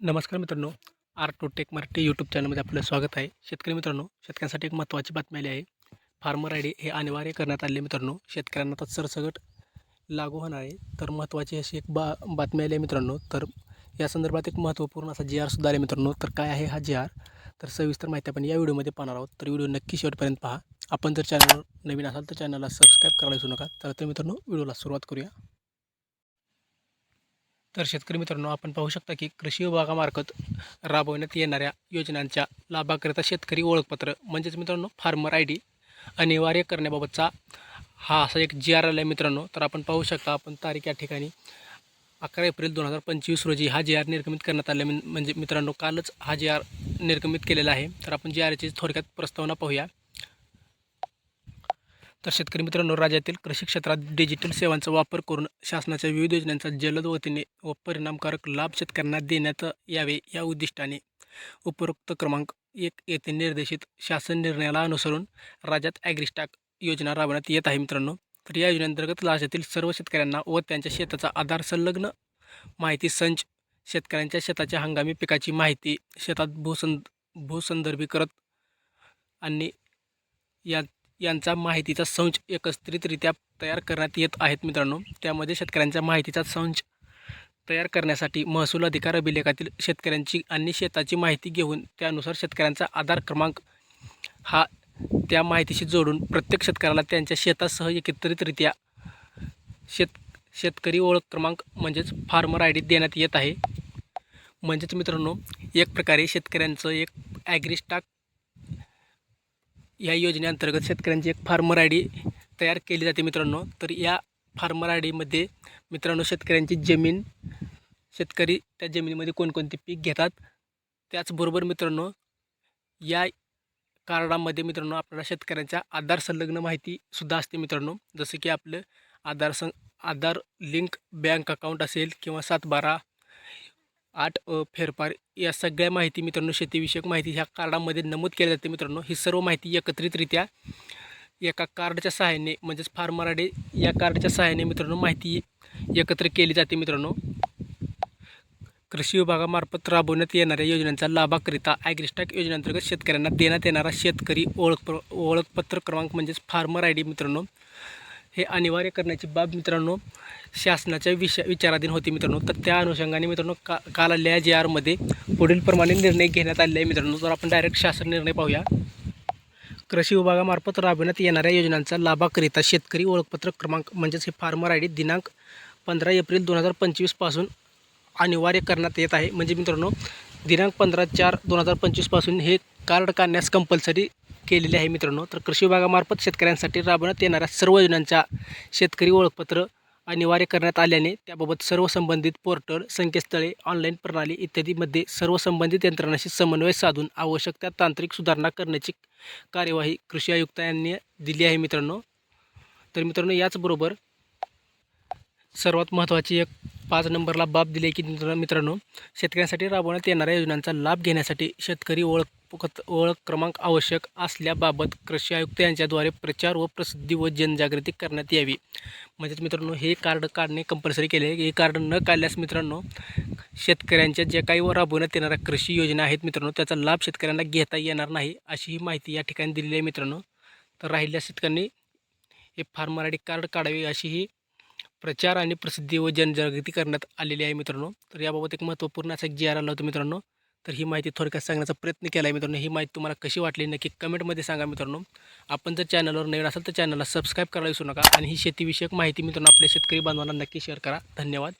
नमस्कार मित्रांनो R two tech Marathi YouTube चॅनलमध्ये आपलं स्वागत आहे. शेतकरी मित्रांनो शेतकऱ्यांसाठी एक महत्त्वाची बातमी आली आहे. फार्मर आय डी हे अनिवार्य करण्यात आले मित्रांनो शेतकऱ्यांना तर सरसगट लागू होणार आहे. तर महत्त्वाची अशी एक बा बातमी आली आहे मित्रांनो तर या संदर्भात एक महत्त्वपूर्ण असा जी आरसुद्धा आले मित्रांनो. तर काय आहे हा जी आर तर सविस्तर माहिती आपण या व्हिडिओमध्ये पाहणार आहोत. तर व्हिडिओ नक्की शेवटपर्यंत पहा. आपण जर चॅनलवर नवीन असाल तर चॅनलला सबस्क्राईब करायला विसरू नका. तर तर मित्रांनो व्हिडिओला सुरुवात करूया. तर शेतकरी मित्रांनो आपण पाहू शकता की कृषी विभागामार्फत राबवण्यात येणाऱ्या योजनांच्या लाभाकरिता शेतकरी ओळखपत्र म्हणजेच मित्रांनो फार्मर आय डी अनिवार्य करण्याबाबतचा हा असा एक जी आर आला आहे मित्रांनो. तर आपण पाहू शकता आपण तारीख या ठिकाणी अकरा एप्रिल दोन हजार पंचवीस रोजी हा जी आर निर्गमित करण्यात आला आहे. म्हणजे मित्रांनो कालच हा जी आर निर्गमित केलेला आहे. तर आपण जी आरची थोडक्यात प्रस्तावना पाहूया. तर शेतकरी मित्रांनो राज्यातील कृषी क्षेत्रात डिजिटल सेवांचा वापर करून शासनाच्या विविध योजनांचा जलद वतीने व परिणामकारक लाभ शेतकऱ्यांना देण्यात यावे या उद्दिष्टाने उपरोक्त क्रमांक एक येथे निर्देशित शासन निर्णयाला अनुसरून राज्यात ॲग्रिस्टॅक योजना राबवण्यात येत आहे मित्रांनो. तर या योजनेअंतर्गत राज्यातील सर्व शेतकऱ्यांना व त्यांच्या शेताचा आधार संलग्न माहिती संच शेतकऱ्यांच्या शेताच्या हंगामी पिकाची माहिती शेतात भूसंद भूसंदर्भी करत आणि या यांचा माहितीचा संच एकत्रितरित्या तयार करण्यात येत आहेत मित्रांनो. त्यामध्ये शेतकऱ्यांच्या माहितीचा संच तयार करण्यासाठी महसूल अधिकार अभिलेखातील शेतकऱ्यांची आणि शेताची माहिती घेऊन त्यानुसार शेतकऱ्यांचा आधार क्रमांक हा त्या माहितीशी जोडून प्रत्येक शेतकऱ्याला त्यांच्या शेतासह एकत्रितरित्या शेत शेतकरी ओळख क्रमांक म्हणजेच फार्मर आय डी देण्यात येत आहे. म्हणजेच मित्रांनो एक प्रकारे शेतकऱ्यांचं एक ॲग्रिस्टाक या योजनेअंतर्गत शेतकऱ्यांची एक फार्मर आय डी तयार केली जाते मित्रांनो. तर या फार्मर आय डीमध्ये मित्रांनो शेतकऱ्यांची जमीन शेतकरी त्या जमिनीमध्ये कोणकोणते पीक घेतात त्याचबरोबर मित्रांनो या कार्डामध्ये मित्रांनो आपल्याला शेतकऱ्यांच्या आधार संलग्न माहितीसुद्धा असते मित्रांनो. जसं की आपलं आधार सं आधार लिंक बँक अकाउंट असेल किंवा सात बारा आठ फेरफार या सगळ्या माहिती मित्रांनो शेतीविषयक माहिती ह्या कार्डामध्ये नमूद केल्या जाते मित्रांनो. ही सर्व माहिती एकत्रितरित्या एका कार्डच्या सहाय्याने म्हणजेच फार्मर आय डी या कार्डच्या सहाय्याने मित्रांनो माहिती एकत्र केली जाते मित्रांनो. कृषी विभागामार्फत राबवण्यात येणाऱ्या योजनांचा लाभाकरिता ॲग्रिस्टॅक योजनेअंतर्गत शेतकऱ्यांना देण्यात येणारा शेतकरी ओळख ओळखपत्र क्रमांक म्हणजेच फार्मर आय डी मित्रांनो हे अनिवार्य करण्याची बाब मित्रांनो शासनाच्या विषय विचाराधीन होती मित्रांनो. तर त्या अनुषंगाने मित्रांनो का काल आलेल्या जे आरमध्ये पुढीलप्रमाणे निर्णय घेण्यात आले आहे मित्रांनो. तर आपण डायरेक्ट शासन निर्णय पाहूया. कृषी विभागामार्फत राबविण्यात येणाऱ्या योजनांचा लाभाकरिता शेतकरी ओळखपत्र क्रमांक म्हणजेच हे फार्मर आय डी दिनांक पंधरा एप्रिल दोन हजार पंचवीसपासून अनिवार्य करण्यात येत आहे. म्हणजे मित्रांनो दिनांक पंधरा चार दोन हजार पंचवीसपासून हे कार्ड काढण्यास कंपल्सरी केलेले आहे मित्रांनो. तर कृषी विभागामार्फत शेतकऱ्यांसाठी राबवण्यात येणाऱ्या सर्व योजनांच्या शेतकरी ओळखपत्र अनिवार्य करण्यात आल्याने त्याबाबत सर्व संबंधित पोर्टल संकेतस्थळे ऑनलाईन प्रणाली इत्यादीमध्ये सर्व संबंधित यंत्रणांशी समन्वय साधून आवश्यक त्या तांत्रिक सुधारणा करण्याची कार्यवाही कृषी आयुक्तांनी दिली आहे मित्रांनो. तर मित्रांनो याचबरोबर सर्वात महत्त्वाची एक पाच नंबरला बाब दिले की मित्र मित्रांनो शेतकऱ्यांसाठी राबवण्यात येणाऱ्या योजनांचा लाभ घेण्यासाठी शेतकरी ओळख ओळख क्रमांक आवश्यक असल्याबाबत कृषी आयुक्त यांच्याद्वारे प्रचार व प्रसिद्धी व जनजागृती करण्यात यावी. म्हणजेच मित्रांनो हे कार्ड काढणे कंपल्सरी केले. हे कार्ड न काढल्यास मित्रांनो शेतकऱ्यांच्या ज्या काही व राबवण्यात येणाऱ्या कृषी योजना आहेत मित्रांनो त्याचा लाभ शेतकऱ्यांना घेता येणार नाही अशी ही माहिती या ठिकाणी दिलेली आहे मित्रांनो. तर राहिल्या शेतकऱ्यांनी हे फार्मर आय डी कार्ड काढावे अशी ही प्रचार आणि प्रसिद्धी व जनजागृती करण्यात आलेली आहे मित्रांनो. तर याबाबत एक महत्त्वपूर्ण असा जी आर आला होता मित्रांनो. तर ही माहिती थोडक्यात सांगण्याचा प्रयत्न केला आहे मित्रांनो. ही माहिती तुम्हाला कशी वाटली नक्की कमेंटमध्ये सांगा मित्रांनो. आपण जर चॅनलवर नवीन असाल तर चॅनलला सबस्क्राईब करायला विसरू नका. आणि ही शेतीविषयक माहिती मित्रांनो आपल्या शेतकरी बांधवांना नक्की शेअर करा. धन्यवाद.